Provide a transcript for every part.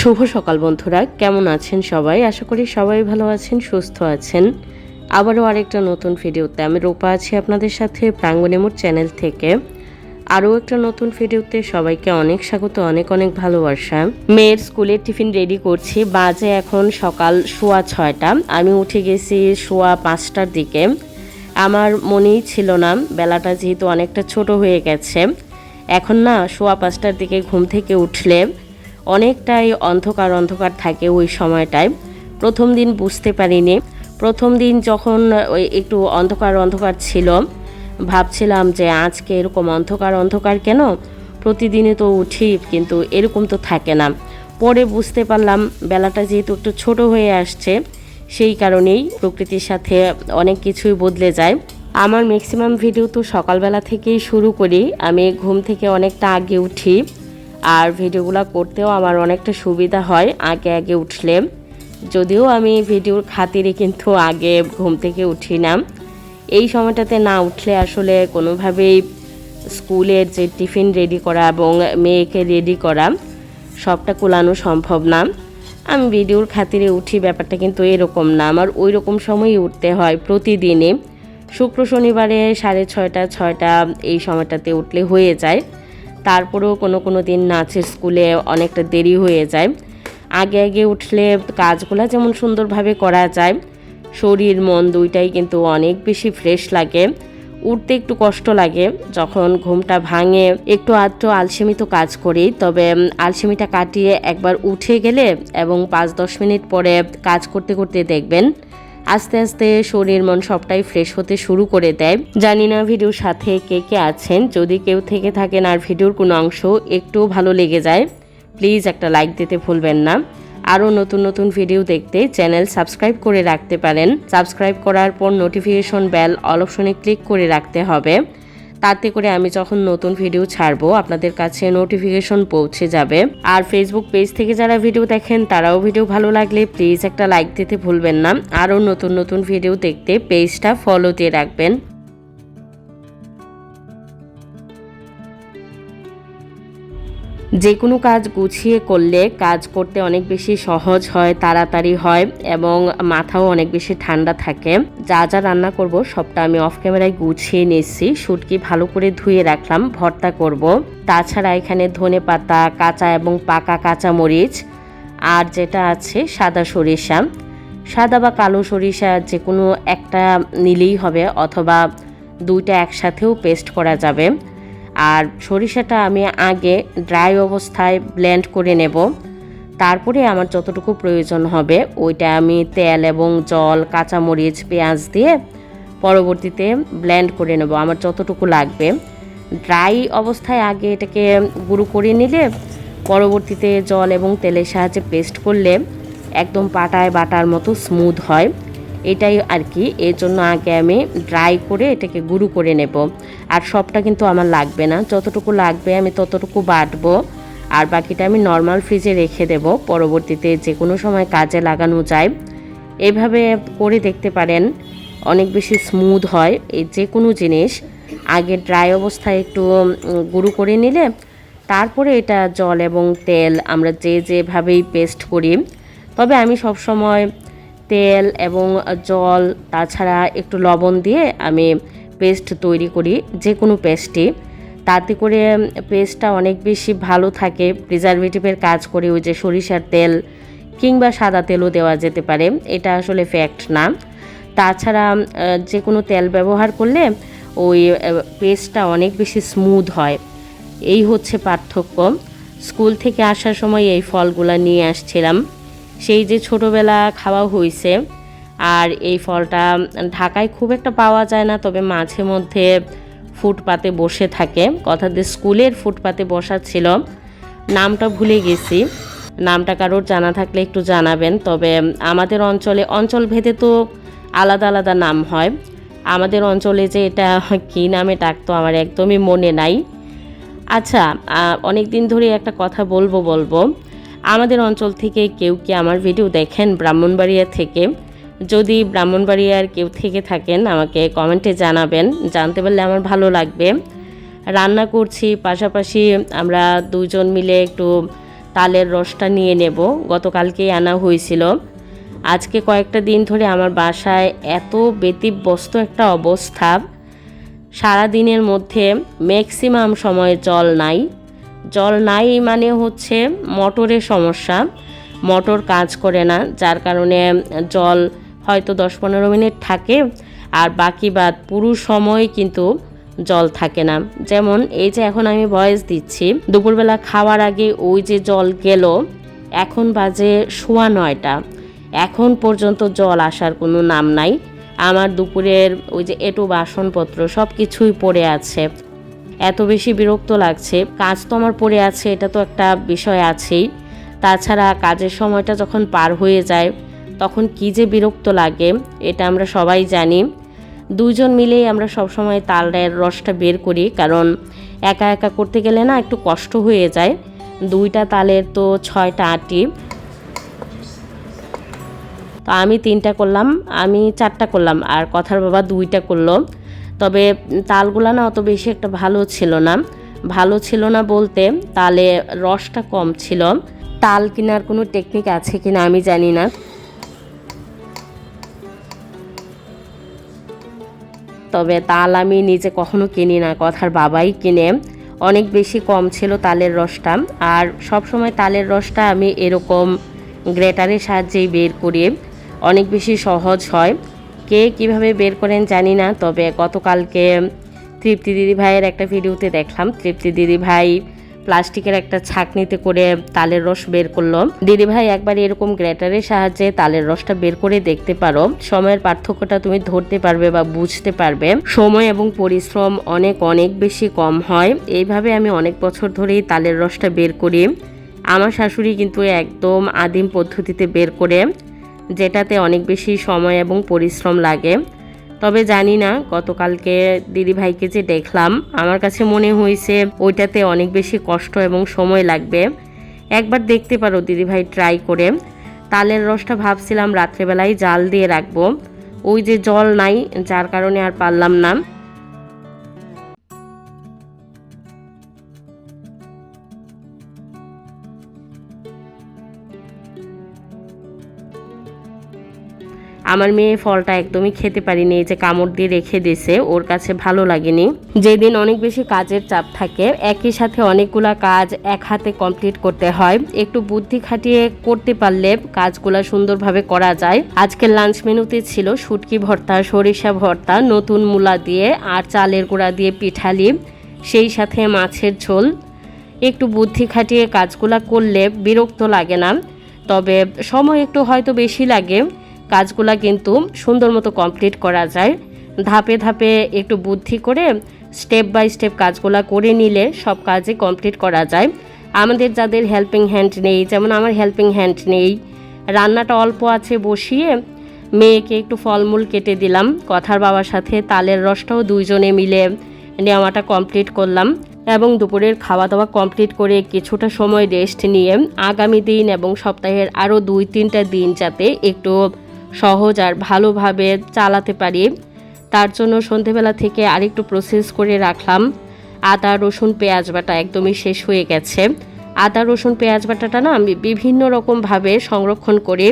শুভ সকাল বন্ধুরা, কেমন আছেন সবাই? আশা করি সবাই ভালো আছেন, সুস্থ আছেন। আবারও আরেকটা নতুন ভিডিওতে আমি রূপা আছি আপনাদের সাথে প্রাঙ্গনেমুর চ্যানেল থেকে। আরও একটা নতুন ভিডিওতে সবাইকে অনেক স্বাগত, অনেক অনেক ভালোবাসা। মেয়ের স্কুলের টিফিন রেডি করছি, বাজে এখন সকাল শোয়া ছয়টা। আমি উঠে গেছি শোয়া পাঁচটার দিকে। আমার মনেই ছিল না, বেলাটা যেহেতু অনেকটা ছোট হয়ে গেছে। এখন না শোয়া পাঁচটার দিকে ঘুম থেকে উঠলে অনেকটাই অন্ধকার অন্ধকার থাকে ওই সময়টায়। প্রথম দিন বুঝতে পারিনি। প্রথম দিন যখন ওই একটু অন্ধকার অন্ধকার ছিল, ভাবছিলাম যে আজকে এরকম অন্ধকার অন্ধকার কেন? প্রতিদিনই তো উঠি, কিন্তু এরকম তো থাকে না। পরে বুঝতে পারলাম বেলাটা যেহেতু একটু ছোট হয়ে আসছে, সেই কারণেই প্রকৃতির সাথে অনেক কিছুই বদলে যায়। আমার ম্যাক্সিমাম ভিডিও তো সকালবেলা থেকেই শুরু করি। আমি ঘুম থেকে অনেকটা আগে উঠি। আর ভিডিওগুলো করতেও আমার অনেকটা সুবিধা হয় আগে আগে উঠলে। যদিও আমি ভিডিওর খাতিরে কিন্তু আগে ঘুম থেকে উঠি না এই সময়টাতে না উঠলে আসলে কোনোভাবেই স্কুলের যে টিফিন রেডি করা এবং মেয়েকে রেডি করা, সবটা কোলানো সম্ভব না। আমি ভিডিওর খাতিরে উঠি, ব্যাপারটা কিন্তু এরকম না। আমার ওই রকম সময়ই উঠতে হয় প্রতিদিনে শুক্র শনিবারে সাড়ে ছয়টা ছয়টা এই সময়টাতে উঠলে হয়ে যায়। তারপরেও কোনো কোনো দিন নাচের স্কুলে অনেকটা দেরি হয়ে যায়। আগে আগে উঠলে কাজগুলো যেমন সুন্দরভাবে করা যায়, শরীর, মন দুইটাই কিন্তু অনেক বেশি ফ্রেশ লাগে। উঠতে একটু কষ্ট লাগে, যখন ঘুমটা ভাঙে, একটু আধটু আলসেমি তো কাজ করি, তবে আলসেমিটা কাটিয়ে একবার উঠে গেলে এবং পাঁচ দশ মিনিট পরে কাজ করতে করতে দেখবেন আস্তে আস্তে শরীর মন সবটাই ফ্রেশ হতে শুরু করে দেয়। জানি না ভিডিওর সাথে কে কে আছেন। যদি কেউ থেকে থাকেন আর ভিডিওর কোনো অংশ একটু ভালো লেগে যায় প্লিজ একটা লাইক দিতে ভুলবেন না। আরও নতুন নতুন ভিডিও দেখতে চ্যানেল সাবস্ক্রাইব করে রাখতে পারেন। সাবস্ক্রাইব করার পর নোটিফিকেশন বেল অল অপশনে ক্লিক করে রাখতে হবে। তাতে করে আমি যখন নতুন ভিডিও ছাড়বো, আপনাদের কাছে নোটিফিকেশন পৌঁছে যাবে। আর ফেসবুক পেজ থেকে যারা ভিডিও দেখেন, তারাও ভিডিও ভালো লাগলে প্লিজ একটা লাইক দিতে ভুলবেন না। আরও নতুন নতুন ভিডিও দেখতে পেজটা ফলো দিয়ে রাখবেন। যে কোনো কাজ গুছিয়ে করলে কাজ করতে অনেক বেশি সহজ হয়, তাড়াতাড়ি হয় এবং মাথাও অনেক বেশি ঠান্ডা থাকে। যা যা রান্না করব সবটা আমি অফ ক্যামেরায় গুছিয়ে নিচ্ছি শুটকি ভালো করে ধুয়ে রাখলাম, ভর্তা করব। তাছাড়া এখানে ধনে পাতা, কাঁচা এবং পাকা কাঁচা মরিচ আর যেটা আছে সাদা সরিষা। সাদা বা কালো সরিষা যে কোনো একটা নিলেই হবে অথবা দুইটা একসাথেও পেস্ট করা যাবে। আর সরিষাটা আমি আগে ড্রাই অবস্থায় ব্লেন্ড করে নেব। তারপরে আমার যতটুকু প্রয়োজন হবে, ওইটা আমি তেল এবং জল, কাঁচামরিচ, পেঁয়াজ দিয়ে পরবর্তীতে ব্লেন্ড করে নেব আমার যতটুকু লাগবে। ড্রাই অবস্থায় আগে এটাকে গুঁড়ো করে নিলে পরবর্তীতে জল এবং তেলের সাহায্যে পেস্ট করলে একদম পাটায় বাটার মতো স্মুথ হয়। এটাই আর কি। এর জন্য আগে আমি ড্রাই করে এটাকে গুঁড়ো করে নেব। আর সবটা কিন্তু আমার লাগবে না। যতটুকু লাগবে আমি ততটুকু বাটবো। আর বাকিটা আমি নর্মাল ফ্রিজে রেখে দেব। পরবর্তীতে যে কোনো সময় কাজে লাগানো যায়। এভাবে করে দেখতে পারেন, অনেক বেশি স্মুথ হয়। এই যে কোনো জিনিস, আগে ড্রাই অবস্থায় একটু গুঁড়ো করে নিলে, তারপরে এটা জল এবং তেল আমরা যে যেভাবেই পেস্ট করি, তবে আমি সব সময় তেল এবং জল, তাছাড়া একটু লবণ দিয়ে আমি পেস্ট তৈরি করি যে কোনো পেস্টই। তাতে করে পেস্টটা অনেক বেশি ভালো থাকে, প্রিজারভেটিভের কাজ করে ওই যে সরিষার তেল কিংবা সাদা তেলও দেওয়া যেতে পারে, এটা আসলে ফ্যাক্ট না। তাছাড়া যে কোনো তেল ব্যবহার করলে ওই পেস্টটা অনেক বেশি স্মুথ হয়। এই হচ্ছে পার্থক্য। স্কুল থেকে আসার সময় এই ফলগুলো নিয়ে আসছিলাম। সেই যে ছোটোবেলা খাওয়া হয়েছে আর এই ফলটা ঢাকায় খুব একটা পাওয়া যায় না, তবে মাঝে মধ্যে ফুটপাতে বসে থাকে। দিয়ে স্কুলের ফুটপাতে বসা ছিল, নামটা ভুলে গেছি। নামটা কারোর জানা থাকলে একটু জানাবেন, তবে আমাদের অঞ্চলে, অঞ্চল ভেদে তো আলাদা আলাদা নাম হয়। আমাদের অঞ্চলে যে এটা কী নামে ডাকতো আমার একদমই মনে নাই। আচ্ছা অনেক দিন ধরে একটা কথা বলব বলব। আমাদের অঞ্চল থেকে কেউ কি আমার ভিডিও দেখেন? ব্রাহ্মণবাড়িয়া থেকে। যদি ব্রাহ্মণবাড়িয়ার কেউ থেকে থাকেন, আমাকে কমেন্টে জানাবেন। জানতে পারলে আমার ভালো লাগবে। রান্না করছি, পাশাপাশি আমরা দুজন মিলে একটু তালের রসটা নিয়ে নেব। গতকালকেই আনা হয়েছিল। আজকে কয়েকটা দিন ধরে আমার বাসায় এত ব্যতিব্যস্ত একটা অবস্থা। সারা দিনের মধ্যে ম্যাক্সিমাম সময় জল নাই। জল নাই মানে হচ্ছে মোটরের সমস্যা। মোটর কাজ করে না, যার কারণে জল হয়তো দশ পনেরো মিনিট থাকে আর বাকি বাদ পুরো সময় কিন্তু জল থাকে না। যেমন এই যে এখন আমি ভয়েস দিচ্ছি, দুপুরবেলা খাওয়ার আগে ওই যে জল গেল, এখন বাজে শোয়া নয়টা। এখন পর্যন্ত জল আসার কোনো নাম নাই। আমার দুপুরের ওই যে এটু বাসনপত্র সব কিছুই পড়ে আছে। এত বেশি বিরক্ত লাগছে। কাজ তো আমার পড়ে আছে, এটা তো একটা বিষয় আছেই। তাছাড়া কাজের সময়টা যখন পার হয়ে যায়, তখন কি যে বিরক্ত লাগে, এটা আমরা সবাই জানি। দুজন মিলেই আমরা সবসময় তালের রসটা বের করি, কারণ একা একা করতে গেলে না একটু কষ্ট হয়ে যায়। দুইটা তালের তো ছয়টা আটি। তো আমি তিনটা করলাম, আমি চারটা করলাম, আর কথার বাবা দুইটা করল। তবে তালগুলা না অত বেশি একটা ভালো ছিল না। ভালো ছিল না বলতে তালে রসটা কম ছিল। তাল কেনার কোনো টেকনিক আছে কিনা আমি জানি না। তবে তাল আমি নিজে কখনো কিনি না, কথার বাবাই কিনে। অনেক বেশি কম ছিল তালের রসটা। আর সব সময় তালের রসটা আমি এরকম গ্রেটারের সাহায্যেই বের করি। অনেক বেশি সহজ হয়। কে কীভাবে বের করেন জানি না, তবে গতকালকে তৃপ্তি দিদি ভাইয়ের একটা ভিডিওতে দেখলাম। তৃপ্তি দিদি ভাই প্লাস্টিকের একটা ছাকনিতে করে তালের রস বের করল। দিদি ভাই, একবার এরকম গ্রেটারের সাহায্যে তালের রসটা বের করে দেখতে পারো। সময়ের পার্থক্যটা তুমি ধরতে পারবে বা বুঝতে পারবে। সময় এবং পরিশ্রম অনেক অনেক বেশি কম হয়। এইভাবে আমি অনেক বছর ধরেই তালের রসটা বের করি। আমার শাশুড়ি কিন্তু একদম আদিম পদ্ধতিতে বের করে যেটাতে অনেক বেশি সময় এবং পরিশ্রম লাগে। তবে জানি না, গতকালকে দিদিভাইকে যে দেখলাম, আমার কাছে মনে হয়েছে ওইটাতে অনেক বেশি কষ্ট এবং সময় লাগবে। একবার দেখতে পারো দিদিভাই ট্রাই করে। তালের রসটা ভাবছিলাম রাত্রেবেলায় জাল দিয়ে রাখব। ওই যে জল নাই, যার কারণে আর পারলাম না। আমার মেয়ে ফলটা একদমই খেতে পারিনি, এই যে কামড় দিয়ে রেখে দিয়েছে, ওর কাছে ভালো লাগেনি। যেদিন অনেক বেশি কাজের চাপ থাকে, একই সাথে অনেকগুলা কাজ এক হাতে কমপ্লিট করতে হয়। একটু বুদ্ধি খাটিয়ে করতে পারলে কাজগুলা সুন্দরভাবে করা যায়। আজকের লাঞ্চ মেনুতে ছিল শুটকি ভর্তা, সরিষা ভর্তা, নতুন মূলা দিয়ে আর চালের গুঁড়া দিয়ে পিঠালি, সেই সাথে মাছের ঝোল। একটু বুদ্ধি খাটিয়ে কাজগুলা করলে বিরক্ত লাগে না, তবে সময় একটু হয়তো বেশি লাগে। কাজগুলা কিন্তু সুন্দর মতো কমপ্লিট করা যায়। ধাপে ধাপে একটু বুদ্ধি করে স্টেপ বাই স্টেপ কাজগুলা করে নিলে সব কাজই কমপ্লিট করা যায়। আমাদের যাদের হেল্পিং হ্যান্ড নেই, যেমন আমার হেল্পিং হ্যান্ড নেই, রান্নাটা অল্প আছে বসিয়ে মেয়েকে একটু ফলমূল কেটে দিলাম, কথার বাবার সাথে তালের রসটাও দুইজনে মিলে নেওয়াটা কমপ্লিট করলাম এবং দুপুরের খাওয়া দাওয়া কমপ্লিট করে কিছুটা সময় রেস্ট নিয়ে আগামী দিন এবং সপ্তাহের আরও দুই তিনটা দিন যাতে একটু সহজ আর ভালোভাবে চালাতে পারি। তার জন্য সন্ধেবেলা থেকে আরেকটু প্রসেস করে রাখলাম। আদা, রসুন, পেঁয়াজ বাটা একদমই শেষ হয়ে গেছে। আদা, রসুন, পেঁয়াজ বাটাটা না আমি বিভিন্ন রকমভাবে সংরক্ষণ করি,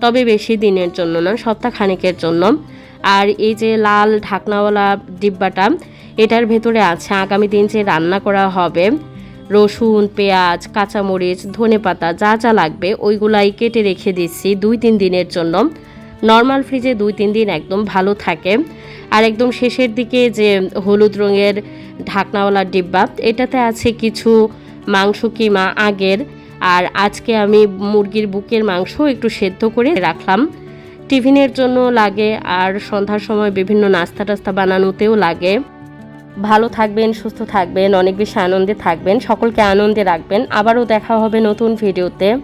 তবে বেশি দিনের জন্য না সপ্তাহ খানিকের জন্য। আর এই যে লাল ঢাকনাওয়ালা ডিব্বাটা, এটার ভেতরে আছে আগামী দিন যে রান্না করা হবে, রসুন, পেঁয়াজ, কাঁচামরিচ ধনে পাতা যা যা লাগবে, ওইগুলাই কেটে রেখে দিচ্ছি দুই তিন দিনের জন্য। নর্মাল ফ্রিজে দুই, তিন দিন একদম ভালো থাকে। আর একদম শেষের দিকে যে হলুদ রঙের ঢাকনাওয়ালা ডিব্বা, এটাতে আছে কিছু মাংস কিমা আগের। আর আজকে আমি মুরগির বুকের মাংস একটু সেদ্ধ করে রাখলাম। টিফিনের জন্য লাগে, আর সন্ধ্যার সময় বিভিন্ন নাস্তা টাস্তা বানানোতেও লাগে। ভালো থাকবেন, সুস্থ থাকবেন, অনেক বেশি আনন্দে থাকবেন। সকলকে আনন্দে রাখবেন। আবারও দেখা হবে নতুন ভিডিওতে।